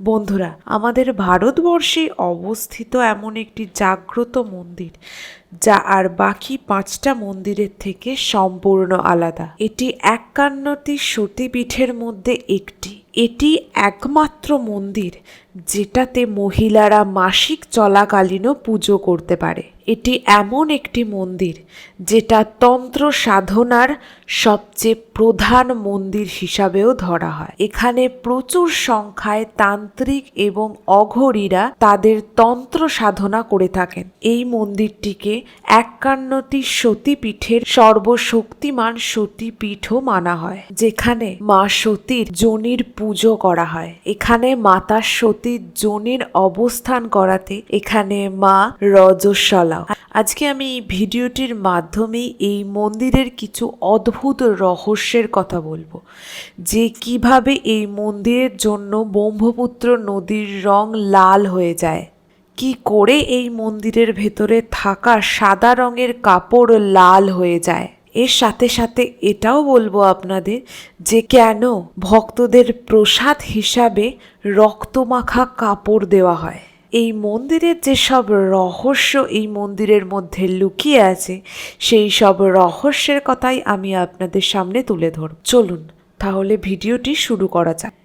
বন্ধুরা, আমাদের ভারতবর্ষে অবস্থিত এমন একটি জাগ্রত মন্দির, যা আর বাকি পাঁচটা মন্দিরের থেকে সম্পূর্ণ আলাদা। এটি একান্নটি সতীপীঠের মধ্যে একটি। এটি একমাত্র মন্দির যেটাতে মহিলারা মাসিক চলাকালীনও পুজো করতে পারে। এটি এমন একটি মন্দির যেটা তন্ত্র সাধনার সবচেয়ে প্রধান মন্দির হিসাবেও ধরা হয়। এখানে প্রচুর সংখ্যায় তান্ত্রিক এবং অঘরীরা তাদের তন্ত্র সাধনা করে থাকেন। এই মন্দিরটিকে একান্নটি সতীপীঠের সর্বশক্তিমান সতীপীঠও মানা হয়, যেখানে মা সতীর যোনির পুজো করা হয়। এখানে মাতা সতীর যোনির অবস্থান করাতে এখানে মা রজস্বলা। আজকে আমি এই ভিডিওটির মাধ্যমে এই মন্দিরের কিছু অদ্ভুত রহস্যের কথা বলব। যে কীভাবে এই মন্দিরের জন্য ব্রহ্মপুত্র নদীর রং লাল হয়ে যায়। কি করে এই মন্দিরের ভেতরে থাকা সাদা রঙের কাপড় লাল হয়ে যায়। এর সাথে সাথে এটাও বলব আপনাদের যে কেন ভক্তদের প্রসাদ হিসাবে রক্তমাখা কাপড় দেওয়া হয়। এই মন্দিরের যেসব রহস্য এই মন্দিরের মধ্যে লুকিয়ে আছে, সেই সব রহস্যের কথাই আমি আপনাদের সামনে তুলে ধরব। চলুন, তাহলে ভিডিওটি শুরু করা যাক।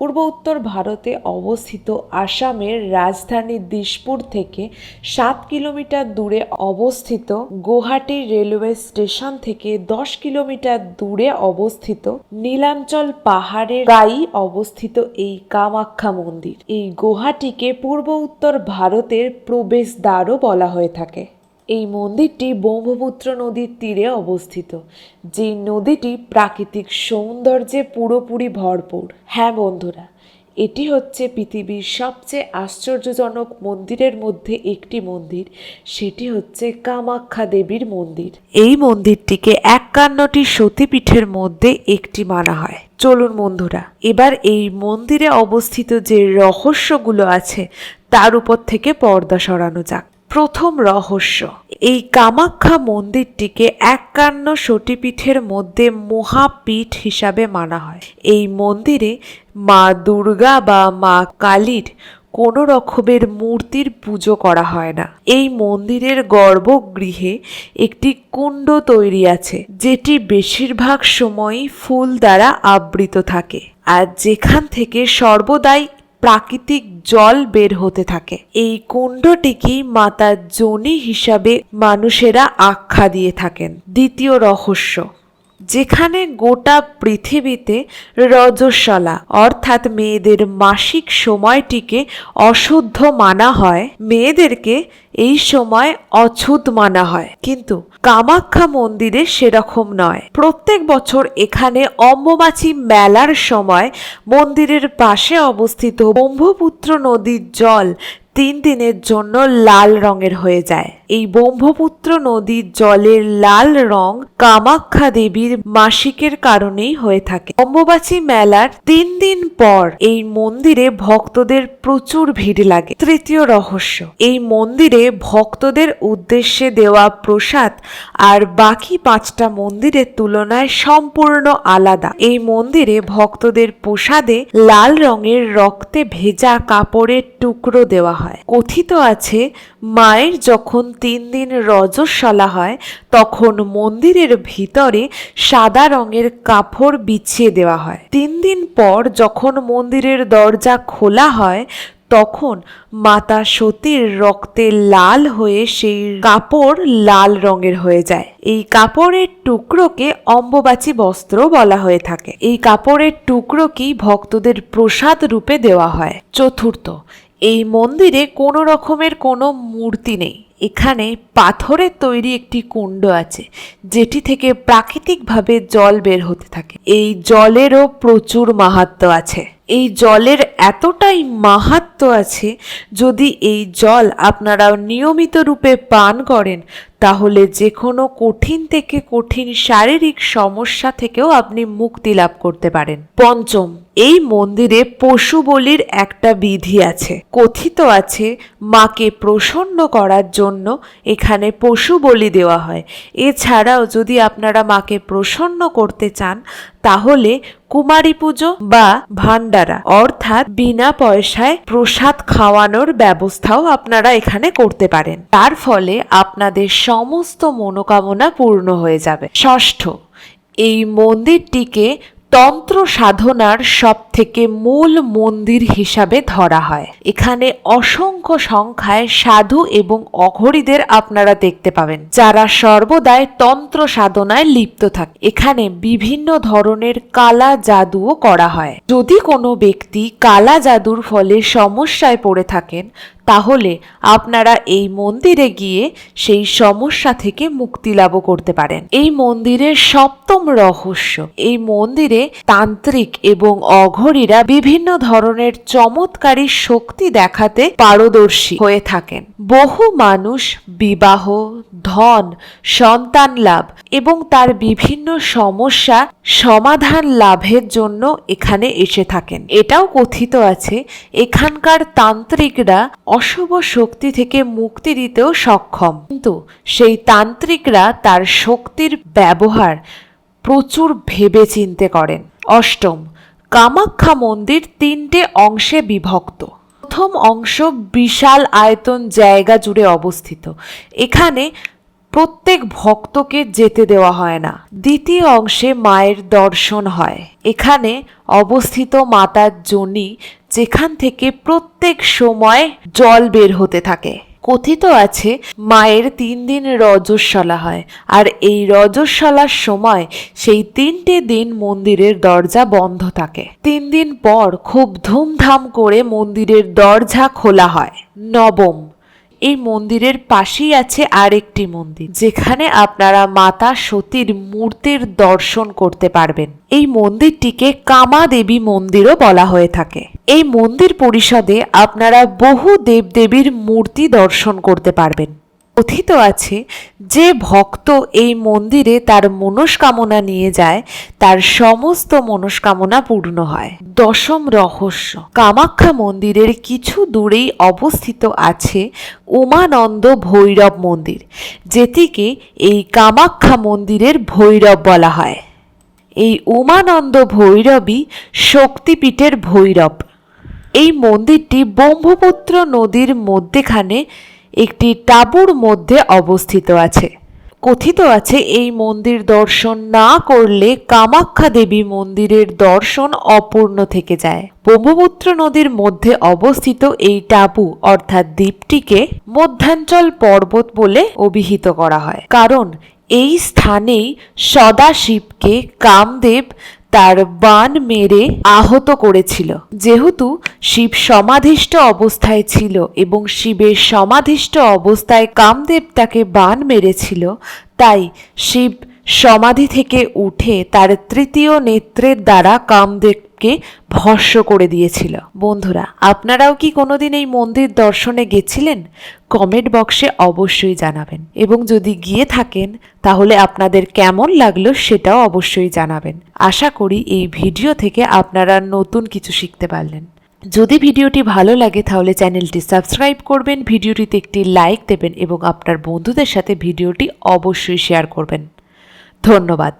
পূর্ব উত্তর ভারতে অবস্থিত আসামের রাজধানী দিশপুর থেকে সাত কিলোমিটার দূরে অবস্থিত গুয়াহাটি রেলওয়ে স্টেশন থেকে দশ কিলোমিটার দূরে অবস্থিত নীলাঞ্চল পাহাড়ের গায়ে অবস্থিত এই কামাখ্যা মন্দির। এই গুয়াহাটিকে পূর্ব উত্তর ভারতের প্রবেশদ্বারও বলা হয়ে থাকে। এই মন্দিরটি ব্রহ্মপুত্র নদীর তীরে অবস্থিত যে নদীটি প্রাকৃতিক সৌন্দর্যে পুরোপুরি ভরপুর। হ্যাঁ বন্ধুরা, এটি হচ্ছে পৃথিবীর সবচেয়ে আশ্চর্যজনক মন্দিরের মধ্যে একটি মন্দির, সেটি হচ্ছে কামাখ্যা দেবীর মন্দির। এই মন্দিরটিকে একান্নটি সতীপীঠের মধ্যে একটি মানা হয়। চলুন বন্ধুরা, এবার এই মন্দিরে অবস্থিত যে রহস্যগুলো আছে, তার উপর থেকে পর্দা সরানো যাক। প্রথম রহস্য। এই কামাখ্যা মন্দিরটিকে একান্ন সতীপীঠের মধ্যে মহাপীঠ হিসাবে মানা হয়। এই মন্দিরে মা দুর্গা বা মা কালীর কোনো রকমের মূর্তির পুজো করা হয় না। এই মন্দিরের গর্ভগৃহে একটি কুণ্ড তৈরি আছে, যেটি বেশিরভাগ সময়ই ফুল দ্বারা আবৃত থাকে। আর যেখান থেকে সর্বদাই প্রাকৃতিক জল বের হতে থাকে। এই কুণ্ডটিকেই মাতার জনি হিসাবে মানুষেরা আখ্যা দিয়ে থাকেন। দ্বিতীয় রহস্য। যেখানে গোটা পৃথিবীতে রজস্বলা, অর্থাৎ মেয়েদের মাসিক সময়টিকে অশুদ্ধ মানা হয়, মেয়েদেরকে এই সময় অছুত মানা হয়। কিন্তু কামাখ্যা মন্দিরে সেরকম নয়। প্রত্যেক বছর এখানে অম্বুবাচী মেলার সময় মন্দিরের পাশে অবস্থিত ব্রহ্মপুত্র নদীর জল তিন দিনের জন্য লাল রঙের হয়ে যায়। এই ব্রহ্মপুত্র নদীর জলের লাল রং কামাখ্যা দেবীর মাসিকের কারণেই হয়ে থাকে। অম্বুবাচী মেলার তিন দিন পর এই মন্দিরে ভক্তদের প্রচুর ভিড় লাগে। তৃতীয় রহস্য, এই মন্দিরে ভক্তদের উদ্দেশ্যে দেওয়া প্রসাদ আর বাকি পাঁচটা মন্দিরের তুলনায় সম্পূর্ণ আলাদা। এই মন্দিরে ভক্তদের প্রসাদে লাল রঙের রক্তে ভেজা কাপড়ের টুকরো দেওয়া হয়। কথিত আছে মায়ের যখন তিন দিন রজস্বলা হয়, তখন মন্দিরের ভিতরে সাদা রঙের কাপড় বিছিয়ে দেওয়া হয়। তিন দিন পর যখন মন্দিরের দরজা খোলা হয়, তখন মাতা সতীর রক্তে লাল হয়ে সেই কাপড় লাল রঙের হয়ে যায়। এই কাপড়ের টুকরোকে অম্ববাচী বস্ত্র বলা হয়ে থাকে। এই কাপড়ের টুকরো কি ভক্তদের প্রসাদ রূপে দেওয়া হয়। চতুর্থ এই মন্দিরে কোনো রকমের কোনো মূর্তি নেই। এখানে পাথরের তৈরি একটি কুণ্ড আছে, যেটি থেকে প্রাকৃতিকভাবে জল বের হতে থাকে। এই জলেরও প্রচুর মাহাত্ম আছে। এই জলের এতটাই মাহাত্ম আছে, যদি এই জল আপনারা নিয়মিত রূপে পান করেন, তাহলে যে কোনো কঠিন থেকে কঠিন শারীরিক সমস্যা থেকেও আপনি মুক্তি লাভ করতে পারেন। পঞ্চম, এই মন্দিরে পশু বলির একটা বিধি আছে। কথিত আছে, মাকে প্রসন্ন করার জন্য এখানে পশু বলি দেওয়া হয়। এছাড়াও যদি আপনারা মাকে প্রসন্ন করতে চান তাহলে কুমারী পুজো বা ভান্ডারা অর্থাৎ বিনা পয়সায় প্রসাদ খাওয়ানোর ব্যবস্থাও আপনারা এখানে করতে পারেন। তার ফলে আপনাদের সমস্ত মনোকামনা পূর্ণ হয়ে যাবে। ষষ্ঠ, এই মন্দিরটিকে তন্ত্র সাধনার সব থেকে মূল মন্দির হিসাবে ধরা হয়। এখানে অসংখ্য সংখ্যায় সাধু এবং অঘরীদের আপনারা দেখতে পাবেন, যারা সর্বদাই তন্ত্র সাধনায় লিপ্ত থাকে। এখানে বিভিন্ন ধরনের কালা জাদুও করা হয়। যদি কোনো ব্যক্তি কালা জাদুর ফলে সমস্যায় পড়ে থাকেন তাহলে আপনারা এই মন্দিরে গিয়ে সেই সমস্যা থেকে মুক্তি লাভ করতে পারেন। এই মন্দিরের সপ্তম রহস্য, এই মন্দিরে তান্ত্রিক এবং অঘরীরা বিভিন্ন ধরনের চমৎকারী শক্তি দেখাতে পারদর্শী হয়ে থাকেন। বহু মানুষ বিবাহ, ধন, সন্তান লাভ এবং তার বিভিন্ন সমস্যা সমাধান লাভের জন্য এখানে এসে থাকেন। এটাও কথিত আছে, এখানকার তান্ত্রিকরা অশুভ শক্তি থেকে মুক্তি দিতেও সক্ষম। কিন্তু সেই তান্ত্রিকরা তার শক্তির ব্যবহার প্রচুর ভেবে চিনতে করেন। অষ্টম, কামাখ্যা মন্দির তিনটে অংশে বিভক্ত। প্রথম অংশ বিশাল আয়তন জায়গা জুড়ে অবস্থিত। এখানে প্রত্যেক ভক্তকে যেতে দেওয়া হয় না। দ্বিতীয় অংশে মায়ের দর্শন হয়। এখানে অবস্থিত মাতার জনি যেখান থেকে প্রত্যেক সময় জল বের হতে থাকে। কথিত আছে, মায়ের তিন দিন রজস্বলা হয়। আর এই রজস্বলার সময় সেই তিনটে দিন মন্দিরের দরজা বন্ধ থাকে। তিন দিন পর খুব ধুমধাম করে মন্দিরের দরজা খোলা হয়। নবম এই মন্দিরের পাশেই আছে আরেকটি মন্দির, যেখানে আপনারা মাতা সতীর মূর্তির দর্শন করতে পারবেন। এই মন্দিরটিকে কামা দেবী মন্দিরও বলা হয়ে থাকে। এই মন্দির পরিষদে আপনারা বহু দেবদেবীর মূর্তি দর্শন করতে পারবেন। কথিত আছে যে ভক্ত এই মন্দিরে তার মনস্কামনা নিয়ে যায়, তার সমস্ত মনস্কামনা পূর্ণ হয়। দশম রহস্য। কামাখ্যা মন্দিরের কিছু দূরেই অবস্থিত আছে উমানন্দ ভৈরব মন্দির, যেটিকে এই কামাখ্যা মন্দিরের ভৈরব বলা হয়। এই উমানন্দ ভৈরবই শক্তিপীঠের ভৈরব। এই মন্দিরটি ব্রহ্মপুত্র নদীর মধ্যেখানে একটি টাবুর মধ্যে অবস্থিত আছে। কথিত আছে, এই মন্দির দর্শন না করলে কামাখ্যা দেবী মন্দিরের দর্শন অপূর্ণ থেকে যায়। ব্রহ্মপুত্র নদীর মধ্যে অবস্থিত এই টাবু, অর্থাৎ দ্বীপটিকে মধ্যাঞ্চল পর্বত বলে অভিহিত করা হয়। কারণ এই স্থানেই সদাশিবকে কামদেব তার বান মেরে আহত করেছিল। যেহেতু শিব সমাধিষ্ঠ অবস্থায় ছিল এবং শিবের সমাধিষ্ঠ অবস্থায় কামদেব তাকে বান মেরেছিল, তাই শিব সমাধি থেকে উঠে তার তৃতীয় নেত্রের দ্বারা কামদেবকে ভস্য করে দিয়েছিল। বন্ধুরা, আপনারাও কি কোনোদিন এই মন্দির দর্শনে গেছিলেন? কমেন্ট বক্সে অবশ্যই জানাবেন। এবং যদি গিয়ে থাকেন, তাহলে আপনাদের কেমন লাগল সেটাও অবশ্যই জানাবেন। আশা করি এই ভিডিও থেকে আপনারা নতুন কিছু শিখতে পারলেন। যদি ভিডিওটি ভালো লাগে, তাহলে চ্যানেলটি সাবস্ক্রাইব করবেন, ভিডিওটিতে একটি লাইক দেবেন এবং আপনার বন্ধুদের সাথে ভিডিওটি অবশ্যই শেয়ার করবেন। ধন্যবাদ।